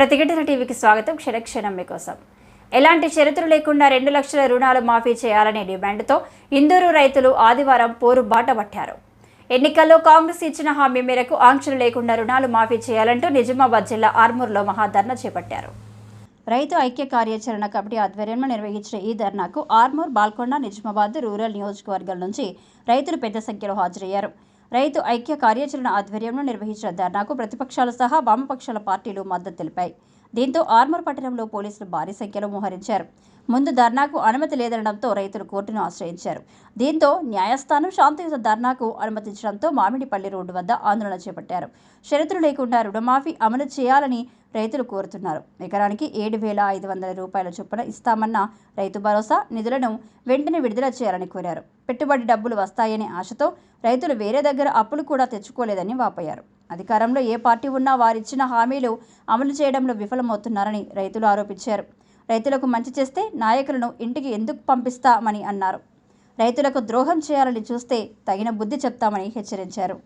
ప్రతిఘటన టీవీకి స్వాగతం. క్షణక్షణం మీకోసం. ఎలాంటి షరతులు లేకుండా రెండు లక్షల రుణాలు మాఫీ చేయాలనే డిమాండ్తో ఇందూరు రైతులు ఆదివారం పోరు బాట పట్టారు. ఎన్నికల్లో కాంగ్రెస్ ఇచ్చిన హామీ మేరకు ఆంక్షలు లేకుండా రుణాలు మాఫీ చేయాలంటూ నిజామాబాద్ జిల్లా ఆర్మూర్లో మహాధర్నా చేపట్టారు. రైతు ఐక్య కార్యాచరణ కమిటీ ఆధ్వర్యంలో నిర్వహించిన ఈ ధర్నాకు ఆర్మూర్ బాల్కొండ నిజామాబాద్ రూరల్ నియోజకవర్గం నుంచి రైతులు పెద్ద సంఖ్యలో హాజరయ్యారు. రైతు ఐక్య కార్యాచరణ ఆధ్వర్యంలో నిర్వహించిన ధర్నాకు ప్రతిపక్షాలు సహా వామపక్షాల పార్టీలు మద్దతు తెలిపాయి. దీంతో ఆర్మర్ పట్టణంలో పోలీసులు భారీ సంఖ్యలో మోహరించారు. ముందు ధర్నాకు అనుమతి లేదనడంతో రైతులు కోర్టును ఆశ్రయించారు. దీంతో న్యాయస్థానం శాంతియుత ధర్నాకు అనుమతించడంతో మామిడిపల్లి రోడ్డు వద్ద ఆందోళన చేపట్టారు. షరతులు లేకుండా రుణమాఫీ అమలు చేయాలని రైతులు కోరుతున్నారు. ఎకరానికి ఏడు వేల ఐదు వందల రూపాయల చొప్పున ఇస్తామన్న రైతు భరోసా నిధులను వెంటనే విడుదల చేయాలని కోరారు. పెట్టుబడి డబ్బులు వస్తాయనే ఆశతో రైతులు వేరే దగ్గర అప్పులు కూడా తెచ్చుకోలేదని వాపోయారు. అధికారంలో ఏ పార్టీ ఉన్నా వారిచ్చిన హామీలు అమలు చేయడంలో విఫలమవుతున్నారని రైతులు ఆరోపించారు. రైతులకు మంచి చేస్తే నాయకులను ఇంటికి ఎందుకు పంపిస్తామని అన్నారు. రైతులకు ద్రోహం చేయాలని చూస్తే తగిన బుద్ధి చెప్తామని హెచ్చరించారు.